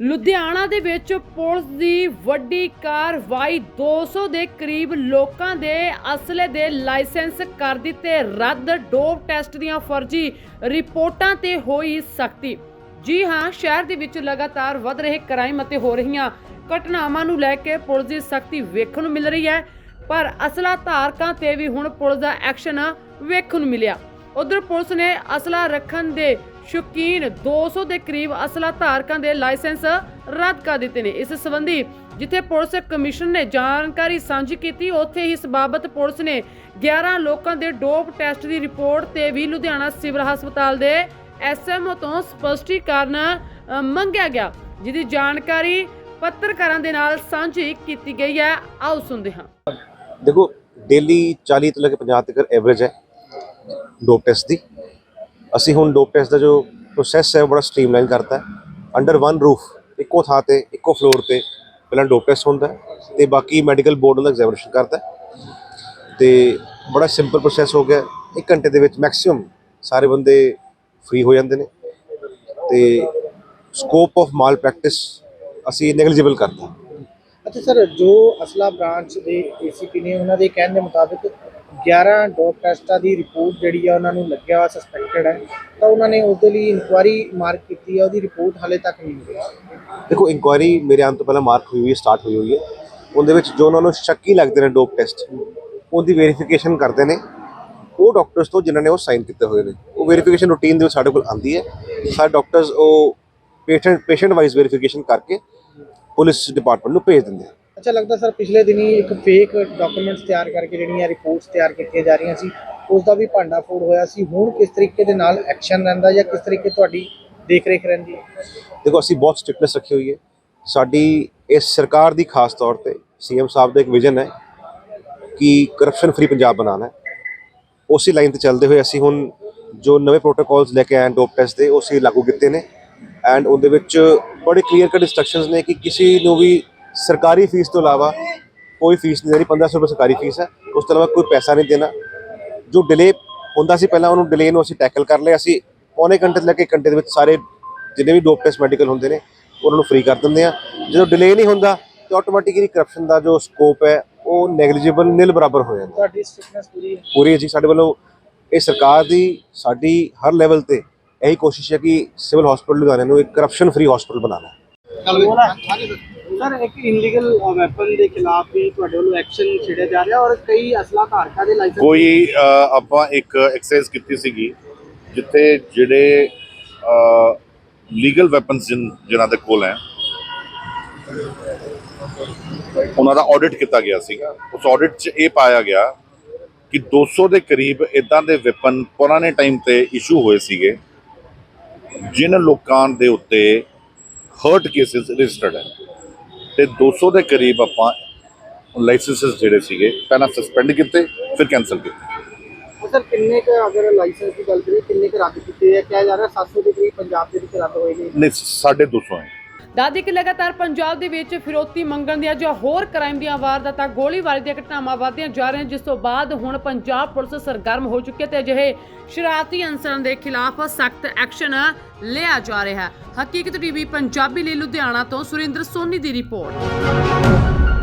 ਲੁਧਿਆਣਾ ਦੇ ਵਿੱਚ ਪੁਲਿਸ ਦੀ ਵੱਡੀ ਕਾਰਵਾਈ 200 ਦੇ ਕਰੀਬ ਲੋਕਾਂ ਦੇ ਅਸਲੇ ਦੇ ਲਾਇਸੈਂਸ ਕਰ ਦਿੱਤੇ ਰੱਦ, ਡੋਪ ਟੈਸਟ ਦੀਆਂ ਫਰਜ਼ੀ ਰਿਪੋਰਟਾਂ ਤੇ ਹੋਈ ਸਖਤੀ। ਜੀ ਹਾਂ, ਸ਼ਹਿਰ ਦੇ ਵਿੱਚ ਲਗਾਤਾਰ ਵੱਧ ਰਹੇ ਕ੍ਰਾਈਮ ਅਤੇ ਹੋ ਰਹੀਆਂ ਘਟਨਾਵਾਂ ਨੂੰ ਲੈ ਕੇ ਪੁਲਿਸ ਦੀ ਸਖਤੀ ਵੇਖਣ ਨੂੰ ਮਿਲ ਰਹੀ ਹੈ, ਪਰ ਅਸਲਾ ਧਾਰਕਾਂ ਤੇ ਵੀ ਹੁਣ ਪੁਲਿਸ ਦਾ ਐਕਸ਼ਨ ਵੇਖਣ ਨੂੰ ਮਿਲਿਆ। ਉਧਰ ਪੁਲਿਸ ਨੇ ਅਸਲਾ ਰੱਖਣ ਦੇ ਸ਼ੌਕੀਨ 200 ਦੇ ਕਰੀਬ ਅਸਲਾ ਧਾਰਕਾਂ ਦੇ ਲਾਇਸੈਂਸ ਰੱਦ ਕਰ ਦਿੱਤੇ ਨੇ। ਇਸ ਸੰਬੰਧੀ ਜਿੱਥੇ ਪੁਲਿਸ ਕਮਿਸ਼ਨ ਨੇ ਜਾਣਕਾਰੀ ਸਾਂਝੀ ਕੀਤੀ, ਉੱਥੇ ਹੀ ਇਸ ਬਾਬਤ ਪੁਲਿਸ ਨੇ 11 ਲੋਕਾਂ ਦੇ ਡੋਪ ਟੈਸਟ ਦੀ ਰਿਪੋਰਟ ਤੇ ਵੀ ਲੁਧਿਆਣਾ ਸਿਵਲ ਹਸਪਤਾਲ ਦੇ ਐਸਐਮਓ ਤੋਂ ਸਪਸ਼ਟੀਕਰਨ ਮੰਗਿਆ ਗਿਆ, ਜਿਹਦੀ ਜਾਣਕਾਰੀ ਪੱਤਰਕਾਰਾਂ ਦੇ ਨਾਲ ਸਾਂਝੀ ਕੀਤੀ ਗਈ ਹੈ। ਆਓ ਸੁਣਦੇ ਹਾਂ। ਦੇਖੋ, ਡੇਲੀ 40 ਤੋਂ ਲੈ ਕੇ 50 ਤੱਕ ਐਵਰੇਜ ਹੈ। ਡੋਪ ਟੈਸਟ ਦੀ। ਅਸੀਂ ਹੁਣ ਡੋਪ ਟੈਸਟ ਦਾ ਜੋ ਪ੍ਰੋਸੈਸ ਹੈ, ਉਹ ਬੜਾ ਸਟ੍ਰੀਮਲਾਈਨ ਕਰਤਾ ਹੈ। ਅੰਡਰ ਵਨ ਰੂਫ ਇੱਕੋ ਥਾਂ ਤੇ, ਇੱਕੋ ਫਲੋਰ ਤੇ ਪਹਿਲਾਂ ਡੋਪ ਟੈਸਟ ਹੁੰਦਾ ਹੈ ਤੇ ਬਾਕੀ ਮੈਡੀਕਲ ਬੋਰਡ ਉਹਦਾ ਐਗਜ਼ਾਮੀਨੇਸ਼ਨ ਕਰਦਾ ਹੈ। ਤੇ ਬੜਾ ਸਿੰਪਲ ਪ੍ਰੋਸੈਸ ਹੋ ਗਿਆ ਇੱਕ ਘੰਟੇ ਦੇ ਵਿੱਚ ਮੈਕਸਿਮਮ ਸਾਰੇ ਬੰਦੇ ਫ੍ਰੀ ਹੋ ਜਾਂਦੇ ਨੇ। ਤੇ ਸਕੋਪ ਆਫ ਮਾਲ ਪ੍ਰੈਕਟਿਸ ਅਸੀਂ ਨੈਗਲੀਜੀਬਲ ਕਰਤਾ ਅੱਛਾ ਸਰ, ਜੋ ਅਸਲਾ ਬ੍ਰਾਂਚ ਦੇ ਏਸੀਪੀ ਨੇ, ਉਹਨਾਂ ਦੇ ਕਹਿਣ ਦੇ ਮੁਤਾਬਿਕ 11 ਡੋਪ ਟੈਸਟਾਂ ਦੀ ਰਿਪੋਰਟ ਜਿਹੜੀ ਆ ਉਹਨਾਂ ਨੂੰ ਲੱਗਿਆ ਹੋਇਆ ਸਸਪੈਕਟਡ ਹੈ, ਤਾਂ ਉਹਨਾਂ ਨੇ ਉਹਦੇ ਲਈ ਇਨਕੁਆਇਰੀ ਮਾਰਕ ਕੀਤੀ ਹੈ ਉਹਦੀ ਰਿਪੋਰਟ ਹਾਲੇ ਤੱਕ ਨਹੀਂ ਮਿਲੀ। ਦੇਖੋ ਇਨਕੁਆਇਰੀ ਮੇਰੇ ਆਉਣ ਤੋਂ ਪਹਿਲਾਂ ਮਾਰਕ ਹੋਈ ਹੋਈ ਹੈ ਸਟਾਰਟ ਹੋਈ ਹੋਈ ਹੈ। ਉਹਦੇ ਵਿੱਚ ਜੋ ਉਹਨਾਂ ਨੂੰ ਸ਼ੱਕੀ ਲੱਗਦੇ ਨੇ ਡੋਪ ਟੈਸਟ ਉਹਦੀ ਵੈਰੀਫਿਕੇਸ਼ਨ ਕਰਦੇ ਨੇ। ਉਹ ਡਾਕਟਰਸ ਤੋਂ ਜਿਨ੍ਹਾਂ ਨੇ ਉਹ ਸਾਈਨ ਕੀਤੇ ਹੋਏ ਨੇ। ਉਹ ਵੈਰੀਫਿਕੇਸ਼ਨ ਰੂਟੀਨ ਦੇ ਵਿੱਚ ਸਾਡੇ ਕੋਲ ਆਉਂਦੀ ਹੈ। ਸਾਰੇ ਡਾਕਟਰਸ ਉਹ ਪੇਸ਼ੈਂਟ ਪੇਸ਼ੈਂਟ ਵਾਈਜ਼ ਵੈਰੀਫਿਕੇਸ਼ਨ ਕਰਕੇ ਪੁਲਿਸ ਡਿਪਾਰਟਮੈਂਟ ਨੂੰ ਭੇਜ ਦਿੰਦੇ ਆ। ਅੱਛਾ, ਲੱਗਦਾ ਸਰ ਪਿਛਲੇ ਦਿਨੀ ਇੱਕ ਫੇਕ ਡਾਕੂਮੈਂਟਸ ਤਿਆਰ ਕਰਕੇ ਜਿਹੜੀਆਂ ਰਿਪੋਰਟਸ ਤਿਆਰ ਕੀਤੀਆਂ ਜਾ ਰਹੀਆਂ ਸੀ ਉਸ ਦਾ ਵੀ ਭਾਂਡਾ ਫੋੜ ਹੋਇਆ ਸੀ। ਹੁਣ ਕਿਸ ਤਰੀਕੇ ਦੇ ਨਾਲ ਐਕਸ਼ਨ ਰਹਿੰਦਾ ਜਾਂ ਕਿਸ ਤਰੀਕੇ ਤੁਹਾਡੀ ਦੇਖ ਰੇਖ ਰਹਿੰਦੀ ਹੈ? ਦੇਖੋ, ਅਸੀਂ ਬਹੁਤ ਸਟ੍ਰਿਕਟਨੈਸ ਰੱਖੀ ਹੋਈ ਹੈ। ਸਾਡੀ ਇਸ ਸਰਕਾਰ ਦੀ ਖਾਸ ਤੌਰ ਤੇ ਸੀਐਮ ਸਾਹਿਬ ਦਾ ਇੱਕ ਵਿਜ਼ਨ ਹੈ ਕਿ ਕਰਪਸ਼ਨ ਫਰੀ ਪੰਜਾਬ ਬਣਾਉਣਾ ਹੈ। ਉਸੇ ਲਾਈਨ ਤੇ ਚੱਲਦੇ ਹੋਏ ਅਸੀਂ ਹੁਣ ਜੋ ਨਵੇਂ ਪ੍ਰੋਟੋਕਾਲਸ ਲੈ ਕੇ ਆਏ ਡੋਪ ਟੈਸਟ ਦੇ, ਉਹ ਅਸੀਂ ਲਾਗੂ ਕੀਤੇ ਨੇ। ਐਂਡ ਉਹਦੇ ਵਿੱਚ ਬੜੇ ਕਲੀਅਰ ਕੱਟ ਇਨਸਟਰਕਸ਼ਨਸ ਨੇ ਕਿ ਕਿਸੇ ਨੂੰ ਵੀ ਸਰਕਾਰੀ ਫੀਸ ਤੋਂ ਇਲਾਵਾ ਕੋਈ ਫੀਸ ਨਹੀਂ ਦੇਣੀ 1500 ਰੁਪਏ ਸਰਕਾਰੀ ਫੀਸ ਹੈ। ਉਸ ਤੋਂ ਇਲਾਵਾ ਕੋਈ ਪੈਸਾ ਨਹੀਂ ਦੇਣਾ। ਜੋ ਡਿਲੇ ਹੁੰਦਾ ਸੀ ਪਹਿਲਾਂ ਉਹਨੂੰ ਡਿਲੇ ਨੂੰ ਅਸੀਂ ਟੈਕਲ ਕਰ ਲਿਆ ਅਸੀਂ ਪੌਣੇ ਘੰਟੇ ਤੋਂ ਲੈ ਕੇ ਇੱਕ ਘੰਟੇ ਦੇ ਵਿੱਚ ਸਾਰੇ ਜਿੰਨੇ ਵੀ ਡੋਪ ਟੈਸਟ ਮੈਡੀਕਲ ਹੁੰਦੇ ਨੇ ਉਹਨਾਂ ਨੂੰ ਫ੍ਰੀ ਕਰ ਦਿੰਦੇ ਆ ਜਦੋਂ ਡਿਲੇ ਨਹੀਂ ਹੁੰਦਾ ਤੇ ਆਟੋਮੈਟਿਕਲੀ ਕਰਪਸ਼ਨ ਦਾ ਜੋ ਸਕੋਪ ਹੈ ਉਹ ਨੈਗਲੀਜੀਬਲ ਨਿਲ ਬਰਾਬਰ ਹੋ ਜਾਂਦਾ। ਤੁਹਾਡੀ ਸਟ੍ਰਿਕਨੈਸ ਪੂਰੀ ਹੈ? ਪੂਰੀ ਜੀ। ਸਾਡੇ ਵੱਲੋਂ ਇਹ ਸਰਕਾਰ ਦੀ ਸਾਡੀ ਹਰ ਲੈਵਲ ਤੇ ਇਹੀ ਕੋਸ਼ਿਸ਼ ਹੈ ਕਿ ਸਿਵਲ ਹਸਪੀਟਲ ਲੁਧਿਆਣੇ ਨੂੰ ਇੱਕ ਕਰਪਸ਼ਨ ਫ੍ਰੀ ਹਸਪੀਟਲ ਬਣਾਉਣਾ ਸਰ, ਇੱਕ ਇਨਲੀਗਲ ਵੈਪਨ ਦੇ ਖਿਲਾਫ ਵੀ ਤੁਹਾਡੇ ਵੱਲੋਂ ਐਕਸ਼ਨ ਛੇੜਿਆ ਜਾ ਰਿਹਾ ਔਰ ਕਈ ਅਸਲਾ ਧਾਰਕਾਂ ਦੇ ਲਾਇਸੈਂਸ ਕੋਈ ਆਪਾਂ ਇੱਕ ਐਕਸਰਸਾਈਜ਼ ਕੀਤੀ ਸੀਗੀ, ਜਿੱਥੇ ਜਿਹੜੇ ਲੀਗਲ ਵੈਪਨਸ ਜਿਨ੍ਹਾਂ ਦੇ ਕੋਲ ਹੈ, ਉਹਨਾਂ ਦਾ ਆਡਿਟ ਕੀਤਾ ਗਿਆ ਸੀਗਾ। ਉਸ ਆਡਿਟ 'ਚ ਇਹ ਪਾਇਆ ਗਿਆ ਕਿ 200 ਦੇ ਕਰੀਬ ਇਦਾਂ ਦੇ ਵੈਪਨ ਪੁਰਾਣੇ ਟਾਈਮ ਤੇ ਇਸ਼ੂ ਹੋਏ ਸੀਗੇ, ਜਿਨ ਲੋਕਾਂ ਦੇ ਉੱਤੇ ਹਰਟ ਕੇਸਿਸ ਰਜਿਸਟਰਡ ਹੈ। ਤੇ 200 ਦੇ ਕਰੀਬ ਆਪਾਂ ਲਾਇਸੈਂਸਸ ਜਿਹੜੇ ਸੀਗੇ ਪਹਿਲਾਂ ਸਸਪੈਂਡ ਕੀਤੇ ਫਿਰ ਕੈਨਸਲ ਕੀਤੇ। ਸਰ ਕਿੰਨੇ ਕ ਅਗਰ ਲਾਇਸੈਂਸ ਦੀ ਗੱਲ ਕਰੀਏ ਕਿੰਨੇ ਕ ਰੱਦ ਕੀਤੇ ਆ? ਕਿਹਾ ਜਾ ਰਿਹਾ 700 ਦੇ ਕਰੀਬ ਪੰਜਾਬ ਦੇ ਵਿੱਚ ਰੱਦ ਹੋਏ ਨੇ। ਨਹੀਂ 250 ਹੈ। ਦਾਦੀ ਕਿ ਲਗਾਤਾਰ ਪੰਜਾਬ ਦੇ ਵਿੱਚ ਫਿਰੋਤੀ ਮੰਗਣ ਦੀਆਂ ਜਾਂ ਹੋਰ ਕ੍ਰਾਈਮ ਦੀਆਂ ਵਾਰਦਾਤਾਂ, ਗੋਲੀਬਾਰੀ ਦੀਆਂ ਘਟਨਾਵਾਂ ਵਧਦੀਆਂ ਜਾ ਰਹੀਆਂ, ਜਿਸ ਤੋਂ ਬਾਅਦ ਹੁਣ ਪੰਜਾਬ ਪੁਲਿਸ ਸਰਗਰਮ ਹੋ ਚੁੱਕੀ ਹੈ ਤੇ ਅਜਿਹੇ ਸ਼ਰਾਰਤੀ ਅਨਸਰਾਂ ਦੇ ਖਿਲਾਫ ਸਖਤ ਐਕਸ਼ਨ ਲਿਆ ਜਾ ਰਿਹਾ ਹੈ। ਹਕੀਕਤ ਟੀਵੀ, ਪੰਜਾਬੀ ਲਈ ਲੁਧਿਆਣਾ ਤੋਂ ਸੁਰਿੰਦਰ ਸੋਨੀ ਦੀ ਰਿਪੋਰਟ।